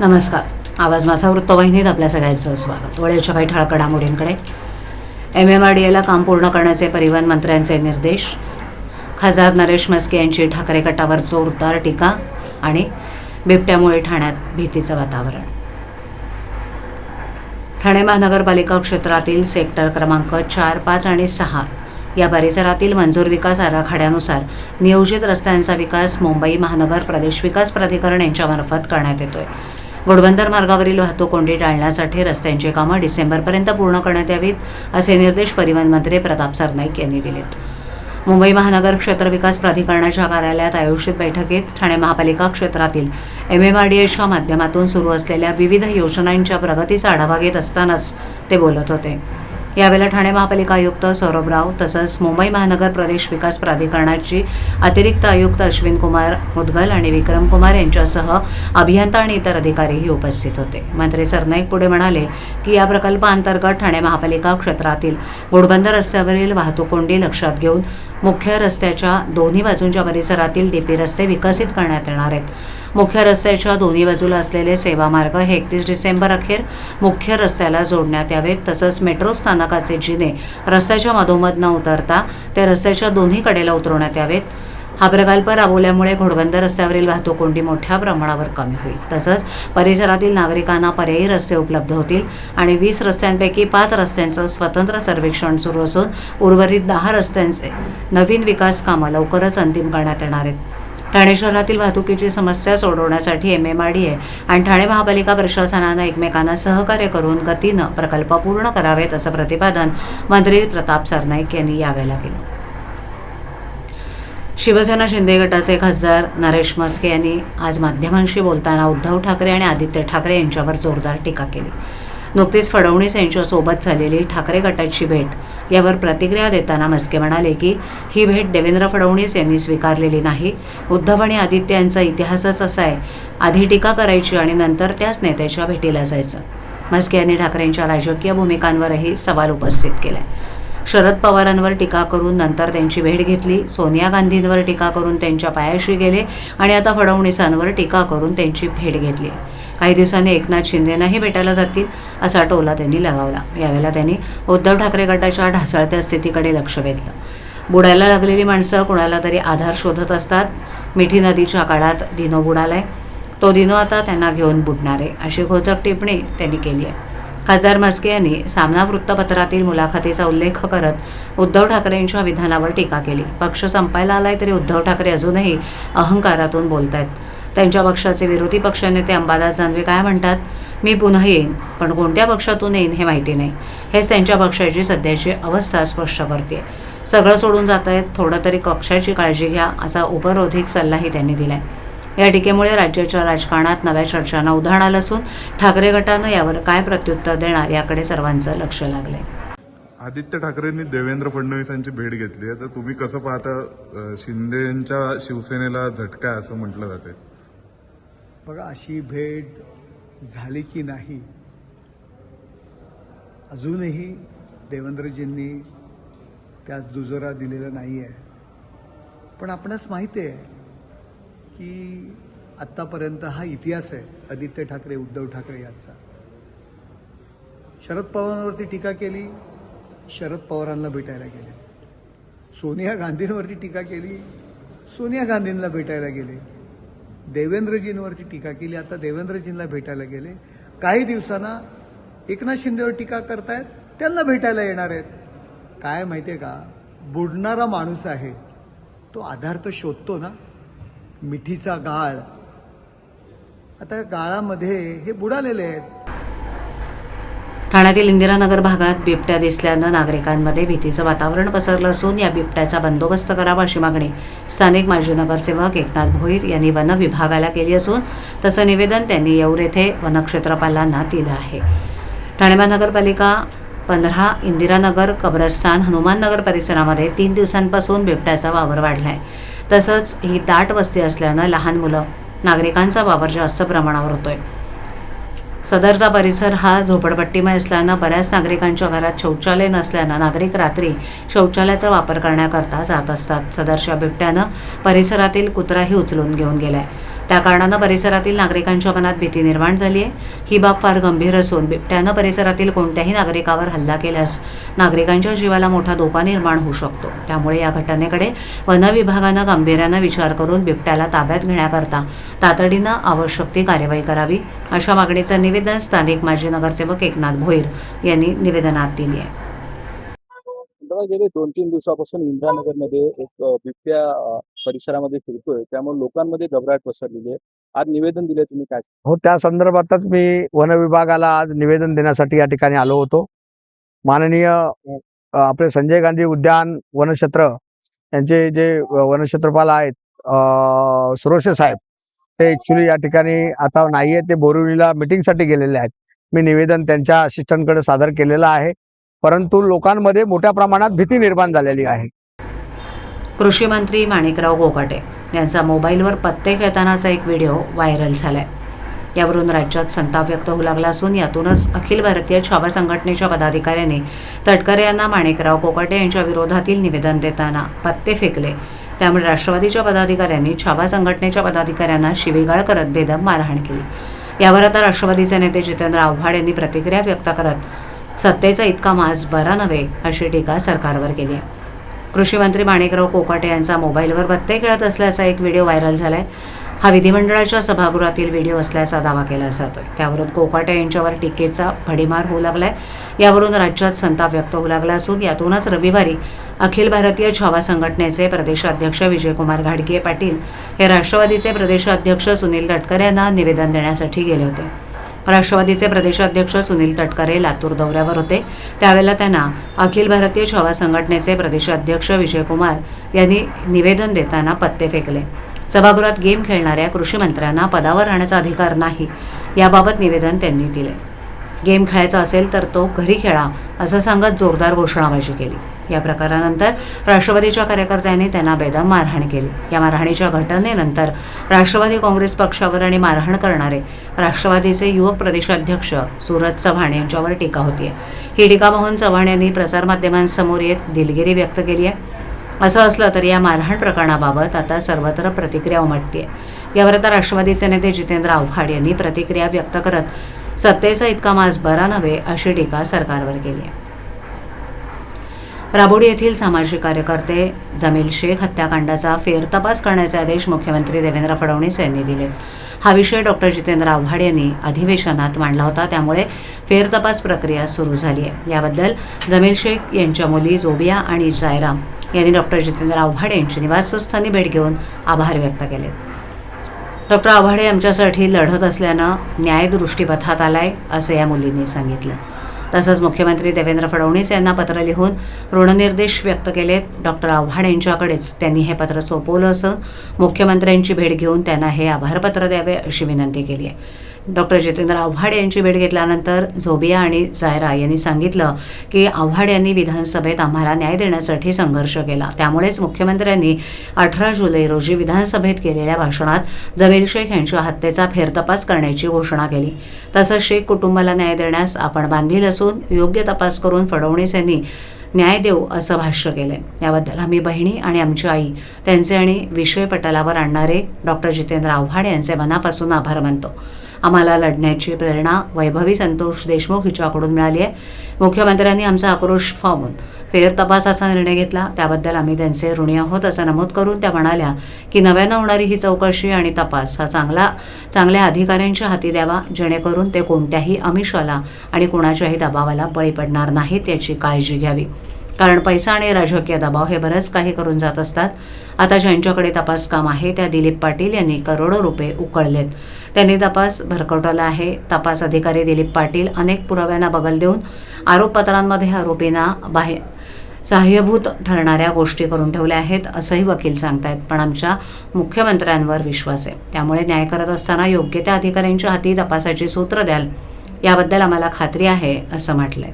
नमस्कार. आवाज माझा वृत्तवाहिनीत आपल्या सगळ्यांचं स्वागत. वळेच्या काही ठळक घडामोडींकडे. एम एम आर डी एला काम पूर्ण करण्याचे परिवहन मंत्र्यांचे निर्देश. खासदार नरेश मस्के यांची ठाकरे गटावर जोरदार टीका आणि बिबट्यामुळे ठाण्यात भीतीचं वातावरण. ठाणे महानगरपालिका क्षेत्रातील सेक्टर क्रमांक चार पाच आणि सहा या परिसरातील मंजूर विकास आराखड्यानुसार नियोजित रस्त्यांचा विकास मुंबई महानगर प्रदेश विकास प्राधिकरण यांच्यामार्फत करण्यात येतोय. घोडबंदर मार्गावरील वाहतूक कोंडी टाळण्यासाठी रस्त्यांची कामं डिसेंबरपर्यंत पूर्ण करण्यात यावीत असे निर्देश परिवहन मंत्री प्रताप सरनाईक यांनी दिलेत. मुंबई महानगर क्षेत्र विकास प्राधिकरणाच्या कार्यालयात आयोजित बैठकीत ठाणे महापालिका क्षेत्रातील एम एम आर डी एच्या माध्यमातून सुरू असलेल्या विविध योजनांच्या प्रगतीचा आढावा घेत असतानाच ते बोलत होते. यावेळेला ठाणे महापालिका आयुक्त सौरभ राव तसंच मुंबई महानगर प्रदेश विकास प्राधिकरणाची अतिरिक्त आयुक्त अश्विन कुमार मुदगल आणि विक्रम कुमार यांच्यासह अभियंता आणि इतर अधिकारीही उपस्थित होते. मंत्री सरनाईक पुढे म्हणाले की या प्रकल्पाअंतर्गत ठाणे महापालिका क्षेत्रातील घोडबंदर रस्त्यावरील वाहतूक कोंडी लक्षात घेऊन मुख्य रस्त्याच्या दोन्ही बाजूंच्या परिसरातील डीपी रस्ते विकसित करण्यात येणार आहेत. मुख्य रस्त्याच्या दोन्ही बाजूला असलेले सेवा मार्ग हे एकतीस डिसेंबर अखेर मुख्य रस्त्याला जोडण्यात यावेत. तसंच मेट्रो स्थानकाचे जिने रस्त्याच्या मधोमध न उतरता ते रस्त्याच्या दोन्ही कडेला उतरवण्यात यावेत. हा प्रकल्प राबवल्यामुळे घोडबंदर रस्त्यावरील वाहतूक कोंडी मोठ्या प्रमाणावर कमी होईल. तसंच परिसरातील नागरिकांना पर्यायी रस्ते उपलब्ध होतील आणि वीस रस्त्यांपैकी पाच रस्त्यांचं स्वतंत्र सर्वेक्षण सुरू असून उर्वरित दहा रस्त्यांचे नवीन विकास कामं लवकरच अंतिम करण्यात येणार आहेत. ठाणे शहरातील वाहतुकीची समस्या सोडवण्यासाठी M M R D A आणि ठाणे महापालिका प्रशासनानं एकमेकांना सहकार्य करून गतीनं प्रकल्प पूर्ण करावेत असं प्रतिपादन मंत्री प्रताप सरनाईक यांनी यावेळेला केलं. शिवसेना शिंदे गटाचे खासदार नरेश मस्के यांनी आज माध्यमांशी बोलताना उद्धव ठाकरे आणि आदित्य ठाकरे यांच्यावर जोरदार टीका केली. नुकतीच फडणवीस यांच्यासोबत झालेली ठाकरे गटाची भेट यावर प्रतिक्रिया देताना मस्के म्हणाले की ही भेट देवेंद्र फडणवीस यांनी स्वीकारलेली नाही. उद्धव आणि आदित्य यांचा इतिहासच असा आहे आधी टीका करायची आणि नंतर त्याच नेत्याच्या भेटीला जायचं. म्हस्के यांनी ठाकरेंच्या राजकीय भूमिकांवरही सवाल उपस्थित केलाय शरद पवारांवर टीका करून नंतर त्यांची भेट घेतली सोनिया गांधींवर टीका करून त्यांच्या पायाशी गेले आणि आता फडणवीसांवर टीका करून त्यांची भेट घेतली. काही दिवसांनी एकनाथ शिंदेनाही भेटायला जातील असा टोला त्यांनी लगावला. यावेळेला त्यांनी उद्धव ठाकरे गटाच्या ढासळत्या स्थितीकडे लक्ष वेधलं. बुडायला लागलेली माणसं कुणाला तरी आधार शोधत असतात. मिठी नदीच्या काळात दिनो बुडालाय. तो दिनो आता त्यांना घेऊन बुडणार आहे अशी खोचक टिप्पणी त्यांनी केली आहे. खासदार म्हस्के यांनी सामना वृत्तपत्रातील मुलाखतीचा उल्लेख करत उद्धव ठाकरेंच्या विधानावर टीका केली. पक्ष संपायला आलाय तरी उद्धव ठाकरे अजूनही अहंकारातून बोलत आहेत त्यांच्या पक्षाचे विरोधी पक्षनेते अंबादास दानवे काय म्हणतात? मी पुन्हा येईन पण कोणत्या पक्षातून येईन हे माहिती नाही. हेच त्यांच्या पक्षाची सध्याची अवस्था स्पष्ट करते. सगळं सोडून जात आहेत थोडं तरी पक्षाची काळजी घ्या असा उपरोधिक सल्लाही त्यांनी दिलाय. या टीकेमुळे राज्याच्या राजकारणात नव्या चर्चांना उधाण आलं असून ठाकरे गटानं यावर काय प्रत्युत्तर देणार याकडे सर्वांचं लक्ष लागलंय. आदित्य ठाकरेंनी देवेंद्र फडणवीसांची भेट घेतली आहे. तर तुम्ही कसं पाहता शिंदे यांच्या शिवसेनेला झटका असं म्हटलं जाते बघा अशी भेट झाली की नाही अजूनही देवेंद्रजींनी त्यास दुजोरा दिलेला नाही आहे पण आपणास माहिती आहे की आत्तापर्यंत हा इतिहास आहे आदित्य ठाकरे उद्धव ठाकरे यांचा. शरद पवारांवरती टीका केली शरद पवारांना भेटायला गेले. सोनिया गांधींवरती टीका केली सोनिया गांधींना भेटायला गेले. देवेंद्रजींवरती टीका केली. आता देवेंद्रजींना भेटायला गेले. काही दिवसांना एकनाथ शिंदेवर टीका करतायत. त्यांना भेटायला येणार आहेत. काय माहितीये का? बुडणारा माणूस आहे. तो आधार तर शोधतो ना. मिठीचा गाळ. आता या गाळामध्ये हे बुडालेले आहेत. ठाण्यातील इंदिरानगर भागात बिबट्या दिसल्यानं नागरिकांमध्ये भीतीचं वातावरण पसरलं असून या बिबट्याचा बंदोबस्त करावा अशी मागणी स्थानिक माजी नगरसेवक एकनाथ भोईर यांनी वन विभागाला केली असून तसं निवेदन त्यांनी येऊर येथे वनक्षेत्रपालांना दिलं आहे. ठाणे महानगरपालिका पंधरा इंदिरानगर कब्रस्तान हनुमाननगर परिसरामध्ये तीन दिवसांपासून बिबट्याचा वावर वाढला आहे तसंच ही दाट वस्ती असल्यानं लहान मुलं नागरिकांचा वावर जास्त प्रमाणावर होतोय. सदरचा परिसर हा झोपडपट्टीमय असल्यानं बऱ्याच नागरिकांच्या घरात शौचालय नसल्यानं नागरिक रात्री शौचालयाचा वापर करण्याकरता जात असतात. सदरच्या बिबट्यानं परिसरातील कुत्राही उचलून घेऊन गेलाय. त्या कारणानं परिसरातील नागरिकांच्या मनात भीती निर्माण झाली आहे ही बाब फार गंभीर असून बिबट्यानं परिसरातील कोणत्याही नागरिकावर हल्ला केल्यास नागरिकांच्या जीवाला मोठा धोका निर्माण होऊ शकतो. त्यामुळे या घटनेकडे वन विभागानं गांभीर्यानं विचार करून बिबट्याला ताब्यात घेण्याकरता तातडीनं आवश्यक ती कार्यवाही करावी. अशा मागणीचं निवेदन स्थानिक माजी नगरसेवक एकनाथ भोईर यांनी निवेदनात दिली आहे गेले दोन तीन दिवसापासून इंदिरानगरमध्ये एक बिबट्या परिसरामध्ये फिरतोय त्यामुळे लोकांमध्ये घबराट पसरलेली आहे. आज निवेदन दिले तुम्ही काय? हो त्या संदर्भातच मी वन विभागाला आज निवेदन देण्यासाठी या ठिकाणी आलो होतो. माननीय आपले संजय गांधी उद्यान वनक्षेत्र यांचे जे वनक्षेत्रपाल आहेत अ, सुरोशे साहेब ते ऍक्च्युली या ठिकाणी आता नाही आहेत ते बोरिवलीला मिटिंगसाठी गेलेले आहेत. मी निवेदन त्यांच्या असिस्टंटकडे सादर केलेलं आहे. परंतु लोकांमध्ये मोठ्या प्रमाणात भीती निर्माण झालेली आहे. कृषीमंत्री माणिकराव गोकाटे यांचा मोबाईलवर पत्ते खेळतानाचा एक व्हिडिओ व्हायरल झाला आहे यावरून राज्यात संताप व्यक्त होऊ लागला असून यातूनच अखिल भारतीय छावा संघटनेच्या पदाधिकाऱ्यांनी तटकरे यांना माणिकराव कोकाटे यांच्या विरोधातील निवेदन देताना पत्ते फेकले. त्यामुळे राष्ट्रवादीच्या पदाधिकाऱ्यांनी छावा संघटनेच्या पदाधिकाऱ्यांना शिवीगाळ करत बेदम मारहाण केली. यावर आता राष्ट्रवादीचे नेते जितेंद्र आव्हाड यांनी प्रतिक्रिया व्यक्त करत सत्तेचा इतका मास बरा नव्हे अशी टीका सरकारवर केली आहे. कृषीमंत्री माणिकराव कोकाटे यांचा मोबाईलवर पत्ते खेळत असल्याचा एक व्हिडिओ व्हायरल झाला आहे हा विधिमंडळाच्या सभागृहातील व्हिडिओ असल्याचा दावा केला जातोय. त्यावरून कोकाटे यांच्यावर टीकेचा भडीमार होऊ लागलाय. यावरून राज्यात संताप व्यक्त होऊ लागला असून यातूनच रविवारी अखिल भारतीय छावा संघटनेचे प्रदेशाध्यक्ष विजयकुमार घाडगे पाटील हे राष्ट्रवादीचे प्रदेशाध्यक्ष सुनील तटकरे यांना निवेदन देण्यासाठी गेले होते. राष्ट्रवादीचे प्रदेशाध्यक्ष सुनील तटकरे लातूर दौऱ्यावर होते. त्यावेळेला त्यांना अखिल भारतीय छवा संघटनेचे प्रदेशाध्यक्ष विजयकुमार यांनी निवेदन देताना पत्ते फेकले. सभागृहात गेम खेळणाऱ्या कृषी मंत्र्यांना पदावर राहण्याचा अधिकार नाही याबाबत निवेदन त्यांनी दिले. गेम खेळायचा असेल तर तो घरी खेळा असं सांगत जोरदार घोषणाबाजी केली. या प्रकारानंतर राष्ट्रवादीच्या कार्यकर्त्यांनी त्यांना बेदम मारहाण केली. या मारहाणीच्या घटनेनंतर राष्ट्रवादी काँग्रेस पक्षावर आणि मारहाण करणारे राष्ट्रवादीचे युवक प्रदेशाध्यक्ष सूरज चव्हाण यांच्यावर टीका होतीये. ही टीका पाहून चव्हाण यांनी प्रसारमाध्यमांसमोर येत दिलगिरी व्यक्त केली आहे. असं असलं तरी या मारहाण प्रकरणाबाबत आता सर्वत्र प्रतिक्रिया उमटते यावर आता राष्ट्रवादीचे नेते जितेंद्र आव्हाड यांनी प्रतिक्रिया व्यक्त करत सत्तेचा इतका मास बरा नव्हे अशी टीका सरकारवर केली आहे. राबोडी येथील सामाजिक कार्यकर्ते जमील शेख हत्याकांडाचा फेरतपास करण्याचे आदेश मुख्यमंत्री देवेंद्र फडणवीस यांनी दिलेत हा विषय डॉक्टर जितेंद्र आव्हाड यांनी अधिवेशनात मांडला होता त्यामुळे फेरतपास प्रक्रिया सुरू झाली आहे. याबद्दल जमील शेख यांच्या मुली जोबिया आणि जायराम यांनी डॉक्टर जितेंद्र आव्हाड यांची निवासस्थानी भेट घेऊन आभार व्यक्त केलेत डॉक्टर आव्हाडे आमच्यासाठी लढत असल्यानं न्यायदृष्टीपथात दृष्टीपथात आलाय असं या मुलींनी सांगितलं. तसंच मुख्यमंत्री देवेंद्र फडणवीस यांना पत्र लिहून ऋणनिर्देश व्यक्त केलेत. डॉक्टर आव्हाड यांच्याकडेच त्यांनी हे पत्र सोपवलं असून मुख्यमंत्र्यांची भेट घेऊन त्यांना हे आभारपत्र द्यावे अशी विनंती केली आहे. डॉक्टर जितेंद्र आव्हाड यांची भेट घेतल्यानंतर झोबिया आणि जायरा यांनी सांगितलं की आव्हाड यांनी विधानसभेत आम्हाला न्याय देण्यासाठी संघर्ष केला. त्यामुळेच मुख्यमंत्र्यांनी अठरा जुलै रोजी विधानसभेत केलेल्या भाषणात जवेल शेख यांच्या हत्येचा फेरतपास करण्याची घोषणा केली. तसंच शेख कुटुंबाला न्याय देण्यास आपण बांधील असून योग्य तपास करून फडणवीस यांनी न्याय देऊ असं भाष्य केलं याबद्दल आम्ही बहिणी आणि आमची आई त्यांचे आणि विषय पटलावर आणणारे डॉक्टर जितेंद्र आव्हाड यांचे मनापासून आभार मानतो. आम्हाला लढण्याची प्रेरणा वैभवी संतोष देशमुख हिच्याकडून मिळाली आहे. मुख्यमंत्र्यांनी आमचा आक्रोश फावून फेर तपासाचा निर्णय घेतला. त्याबद्दल आम्ही त्यांचे ऋणी आहोत असं नमूद करून त्या म्हणाल्या की नव्यानं होणारी ही चौकशी आणि तपास हा चांगला चांगल्या अधिकाऱ्यांच्या हाती द्यावा जेणेकरून ते कोणत्याही अमिषाला आणि कोणाच्याही दबावाला बळी पडणार नाहीत याची काळजी घ्यावी. कारण पैसा आणि राजकीय दबाव हे बरंच काही करून जात असतात. आता ज्यांच्याकडे तपास काम आहे त्या दिलीप पाटील यांनी करोडो रुपये उकळलेत. त्यांनी तपास भरकटवला आहे. तपास अधिकारी दिलीप पाटील अनेक पुराव्यांना बगल देऊन आरोपपत्रांमध्ये आरोपींना बाहेर सहाय्यभूत ठरणाऱ्या गोष्टी करून ठेवल्या आहेत असंही वकील सांगतायत. पण आमच्या मुख्यमंत्र्यांवर विश्वास आहे. त्यामुळे न्याय करत असताना योग्य त्या अधिकाऱ्यांच्या हाती तपासाची सूत्र द्याल याबद्दल आम्हाला खात्री आहे असं म्हटलंय.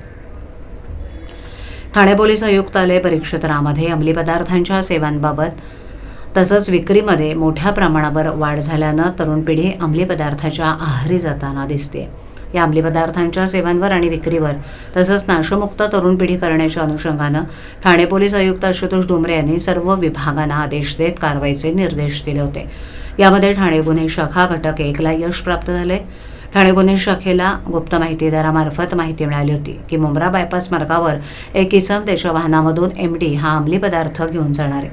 ठाणे पोलीस आयुक्तालय परिक्षेत्रामध्ये अंमली पदार्थांच्या सेवांबाबत तसंच विक्रीमध्ये मोठ्या प्रमाणावर वाढ झाल्यानं तरुण पिढी अंमली पदार्थाच्या आहारी जाताना दिसते. या अंमली पदार्थांच्या सेवांवर आणि विक्रीवर तसंच नाशमुक्त तरुण पिढी करण्याच्या अनुषंगानं ठाणे पोलीस आयुक्त आशुतोष डोंबरे यांनी सर्व विभागांना आदेश देत कारवाईचे निर्देश दिले होते. यामध्ये ठाणे गुन्हे शाखा घटक एकला यश प्राप्त झाले ठाणे गुन्हे शाखेला गुप्त माहितीदारामार्फत माहिती मिळाली होती की मुंब्रा बायपास मार्गावर एक इसम त्याच्या वाहनामधून एमडी हा अंमली पदार्थ घेऊन जाणार आहे.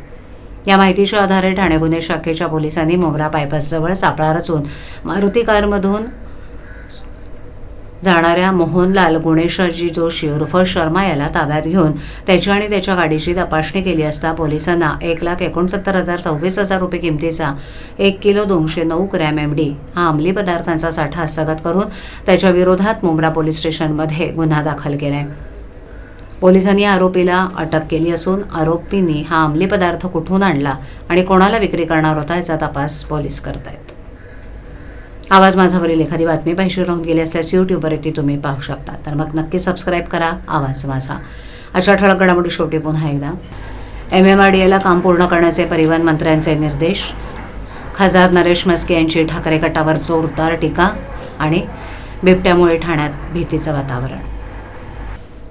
या माहितीच्या आधारे ठाणे गुन्हे शाखेच्या पोलिसांनी मुंब्रा बायपासजवळ सापळा रचून मारुती कारमधून जाणाऱ्या मोहनलाल गुणेशाजी जोशी उर्फ शर्मा याला ताब्यात घेऊन त्याची आणि त्याच्या गाडीची तपासणी केली असता पोलिसांना एक लाख एकोणसत्तर हजार सव्वीस हजार रुपये किमतीचा एक किलो दोनशे नऊ ग्रॅम एमडी हा अंमली पदार्थांचा साठा हस्तगत करून त्याच्या विरोधात मुंब्रा पोलीस स्टेशनमध्ये गुन्हा दाखल केलाय. पोलिसांनी आरोपीला अटक केली असून आरोपींनी हा अंमली पदार्थ कुठून आणला आणि कोणाला विक्री करणार होता याचा तपास पोलीस करतायत. आवाज माझावरील एखादी बातमी पाहिजे राहून गेली असल्यास यूट्यूबवर ती तुम्ही पाहू शकता. तर मग नक्की सबस्क्राईब करा आवाज माझा अशा ठळक घडामोडी शेवटी पुन्हा एकदा. एम एम आर डी एला काम पूर्ण करण्याचे परिवहन मंत्र्यांचे निर्देश. खासदार नरेश म्हस्के यांची ठाकरे गटावर जोरदार टीका आणि बिबट्यामुळे ठाण्यात भीतीचं वातावरण.